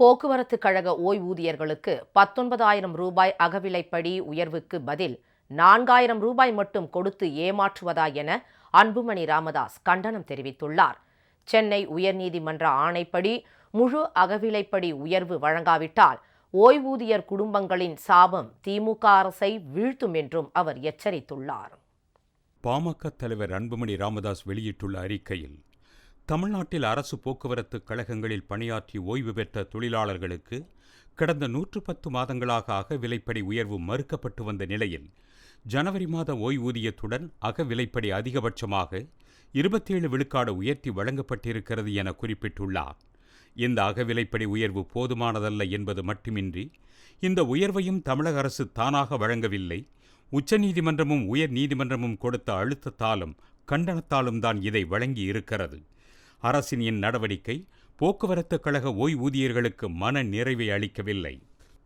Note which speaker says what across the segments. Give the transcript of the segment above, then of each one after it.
Speaker 1: போக்குவரத்து கழக ஓய்வூதியர்களுக்கு பத்தொன்பதாயிரம் ரூபாய் அகவிலைப்படி உயர்வுக்கு பதில் நான்காயிரம் ரூபாய் மட்டும் கொடுத்து ஏமாற்றுவதா என அன்புமணி ராமதாஸ் கண்டனம் தெரிவித்துள்ளார். சென்னை உயர்நீதிமன்ற ஆணைப்படி முழு அகவிலைப்படி உயர்வு வழங்காவிட்டால் ஓய்வூதியர் குடும்பங்களின் சாபம் திமுக அரசை வீழ்த்தும் என்றும் அவர் எச்சரித்துள்ளார்.
Speaker 2: பாமக தலைவர் அன்புமணி ராமதாஸ் வெளியிட்டுள்ள அறிக்கையில் தமிழ்நாட்டில் அரசு போக்குவரத்து கழகங்களில் பணியாற்றி ஓய்வு பெற்ற தொழிலாளர்களுக்கு கடந்த நூற்று பத்து மாதங்களாக அகவிலைப்படி உயர்வு மறுக்கப்பட்டு வந்த நிலையில் ஜனவரி மாத ஓய்வூதியத்துடன் அகவிலைப்படி அதிகபட்சமாக இருபத்தேழு விழுக்காடு உயர்த்தி வழங்கப்பட்டிருக்கிறது என குறிப்பிட்டுள்ளார். இந்த அகவிலைப்படி உயர்வு போதுமானதல்ல என்பது மட்டுமின்றி இந்த உயர்வையும் தமிழக அரசு தானாக வழங்கவில்லை. உச்சநீதிமன்றமும் உயர் நீதிமன்றமும் கொடுத்த அழுத்தத்தாலும் கண்டனத்தாலும் தான் இதை வழங்கி இருக்கிறது அரசின் இந்நடவடிக்கை போக்குவரத்து கழக ஓய்வூதியர்களுக்கு மன நிறைவை அளிக்கவில்லை.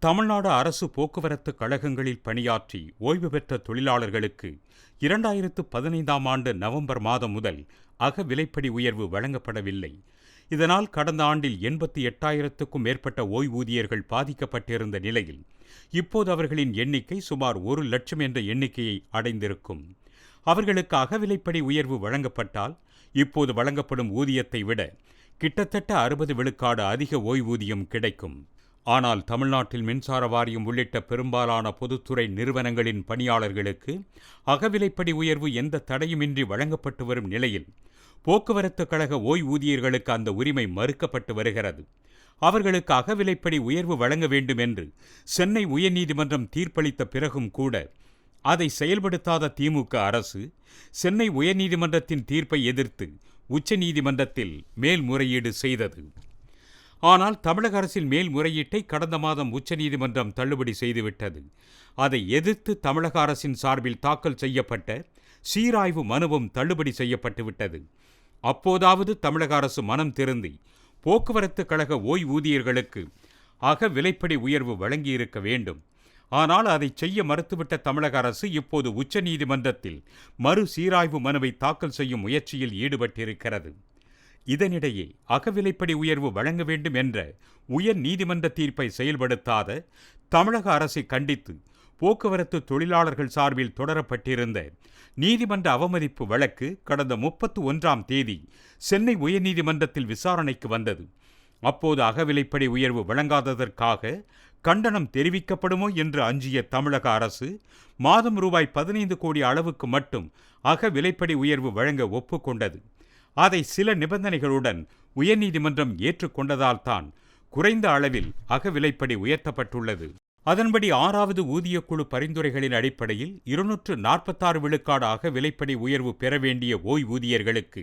Speaker 2: தமிழ்நாடு அரசு போக்குவரத்து கழகங்களில் பணியாற்றி ஓய்வு பெற்ற தொழிலாளர்களுக்கு இரண்டாயிரத்து பதினைந்தாம் ஆண்டு நவம்பர் மாதம் முதல் அகவிலைப்படி உயர்வு வழங்கப்படவில்லை. இதனால் கடந்த ஆண்டில் எண்பத்தி எட்டாயிரத்துக்கும் மேற்பட்ட ஓய்வூதியர்கள் பாதிக்கப்பட்டிருந்த நிலையில் இப்போது அவர்களின் எண்ணிக்கை சுமார் ஒரு லட்சம் என்ற எண்ணிக்கையை அடைந்திருக்கும். அவர்களுக்கு அகவிலைப்படி உயர்வு வழங்கப்பட்டால் இப்போது வழங்கப்படும் ஊதியத்தை விட கிட்டத்தட்ட அறுபது விழுக்காடு அதிக ஓய்வூதியம் கிடைக்கும். ஆனால் தமிழ்நாட்டில் மின்சார வாரியம் உள்ளிட்ட பெரும்பாலான பொதுத்துறை நிறுவனங்களின் பணியாளர்களுக்கு அகவிலைப்படி உயர்வு எந்த தடையுமின்றி வழங்கப்பட்டு வரும் நிலையில் போக்குவரத்து கழக ஓய்வூதியர்களுக்கு அந்த உரிமை மறுக்கப்பட்டு வருகிறது. அவர்களுக்கு அகவிலைப்படி உயர்வு வழங்க வேண்டும் என்று சென்னை உயர்நீதிமன்றம் தீர்ப்பளித்த பிறகும் கூட அதை செயல்படுத்தாத திமுக அரசு சென்னை உயர்நீதிமன்றத்தின் தீர்ப்பை எதிர்த்து உச்சநீதிமன்றத்தில் மேல்முறையீடு செய்தது. ஆனால் தமிழக அரசின் மேல்முறையீட்டை கடந்த மாதம் உச்சநீதிமன்றம் தள்ளுபடி செய்துவிட்டது. அதை எதிர்த்து தமிழக அரசின் சார்பில் தாக்கல் செய்யப்பட்ட சீராய்வு மனுவும் தள்ளுபடி செய்யப்பட்டுவிட்டது. அப்போதாவது தமிழக அரசு மனம் திருந்தி போக்குவரத்து கழக ஓய்வூதியர்களுக்கு அக விலைப்படி உயர்வு வழங்கியிருக்க வேண்டும். ஆனால் அதை செய்ய மறுத்துவிட்ட தமிழக அரசு இப்போது உச்சநீதிமன்றத்தில் மறு சீராய்வு மனுவை தாக்கல் செய்யும் முயற்சியில் ஈடுபட்டிருக்கிறது. இதனிடையே அகவிலைப்படி உயர்வு வழங்க வேண்டும் என்ற உயர் நீதிமன்ற தீர்ப்பை செயல்படுத்தாத தமிழக அரசை கண்டித்து போக்குவரத்து தொழிலாளர்கள் சார்பில் தொடரப்பட்டிருந்த நீதிமன்ற அவமதிப்பு வழக்கு கடந்த முப்பத்து ஒன்றாம் தேதி சென்னை உயர்நீதிமன்றத்தில் விசாரணைக்கு வந்தது. அப்போது அகவிலைப்படி உயர்வு வழங்காததற்காக கண்டனம் தெரிவிக்கப்படுமோ என்று அஞ்சிய தமிழக அரசு மாதம் ரூபாய் பதினைந்து கோடி அளவுக்கு மட்டும் அக விலைப்படி உயர்வு வழங்க ஒப்புக்கொண்டது. அதை சில நிபந்தனைகளுடன் உயர்நீதிமன்றம் ஏற்றுக்கொண்டதால் தான் குறைந்த அளவில் அக விலைப்படி உயர்த்தப்பட்டுள்ளது. அதன்படி ஆறாவது ஊதியக்குழு பரிந்துரைகளின் அடிப்படையில் இருநூற்று நாற்பத்தாறு விழுக்காடு அக விலைப்படி உயர்வு பெற வேண்டிய ஓய்வூதியர்களுக்கு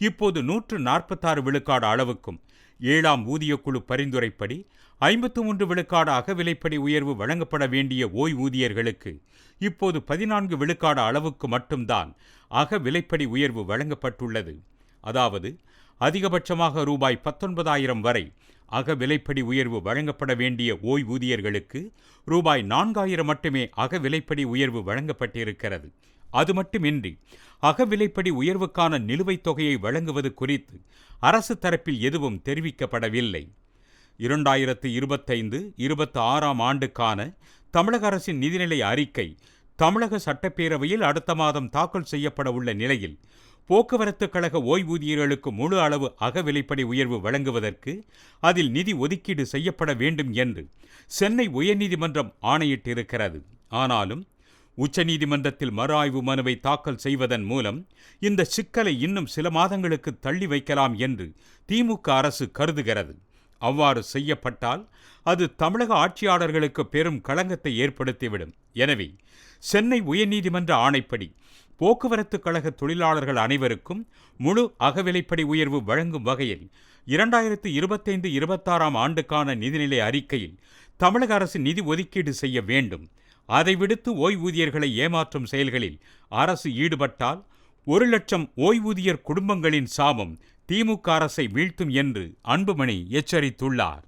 Speaker 2: இப்போது நூற்று நாற்பத்தாறு விழுக்காடு அளவுக்கும் ஏழாம் ஊதியக்குழு பரிந்துரைப்படி ஐம்பத்து மூன்று விழுக்காடு அகவிலைப்படி உயர்வு வழங்கப்பட வேண்டிய ஓய்வூதியர்களுக்கு இப்போது பதினான்கு விழுக்காடு அளவுக்கு மட்டும்தான் அக விலைப்படி உயர்வு வழங்கப்பட்டுள்ளது. அதாவது அதிகபட்சமாக ரூபாய் பத்தொன்பதாயிரம் வரை அக விலைப்படி உயர்வு வழங்கப்பட வேண்டிய ஓய்வூதியர்களுக்கு ரூபாய் நான்காயிரம் மட்டுமே அக விலைப்படி உயர்வு வழங்கப்பட்டிருக்கிறது. அது மட்டுமின்றி அகவிலைப்படி உயர்வுக்கான நிலுவைத் தொகையை வழங்குவது குறித்து அரசு தரப்பில் எதுவும் தெரிவிக்கப்படவில்லை. இரண்டாயிரத்து இருபத்தைந்து இருபத்தி ஆறாம் ஆண்டுக்கான தமிழக அரசின் நிதிநிலை அறிக்கை தமிழக சட்டப்பேரவையில் அடுத்த மாதம் தாக்கல் செய்யப்பட உள்ள நிலையில் போக்குவரத்து கழக ஓய்வூதியர்களுக்கு முழு அளவு அகவிலைப்படி உயர்வு வழங்குவதற்கு அதில் நிதி ஒதுக்கீடு செய்யப்பட வேண்டும் என்று சென்னை உயர்நீதிமன்றம் ஆணையிட்டிருக்கிறது. ஆனாலும் உச்சநீதிமன்றத்தில் மறு ஆய்வு மனுவை தாக்கல் செய்வதன் மூலம் இந்த சிக்கலை இன்னும் சில மாதங்களுக்கு தள்ளி வைக்கலாம் என்று திமுக அரசு கருதுகிறது. அவ்வாறு செய்யப்பட்டால் அது தமிழக ஆட்சியாளர்களுக்கு பெரும் களங்கத்தை ஏற்படுத்திவிடும். எனவே சென்னை உயர்நீதிமன்ற ஆணைப்படி போக்குவரத்து கழக தொழிலாளர்கள் அனைவருக்கும் முழு அகவிலைப்படி உயர்வு வழங்கும் வகையில் இரண்டாயிரத்து இருபத்தைந்து இருபத்தாறாம் ஆண்டுக்கான நிதிநிலை அறிக்கையில் தமிழக அரசு நிதி ஒதுக்கீடு செய்ய வேண்டும். அதை விடுத்து ஓய்வூதியர்களை ஏமாற்றும் செயல்களில் அரசு ஈடுபட்டால் ஒரு லட்சம் ஓய்வூதியர் குடும்பங்களின் சாபம் திமுக அரசை வீழ்த்தும் என்று அன்புமணி எச்சரித்துள்ளார்.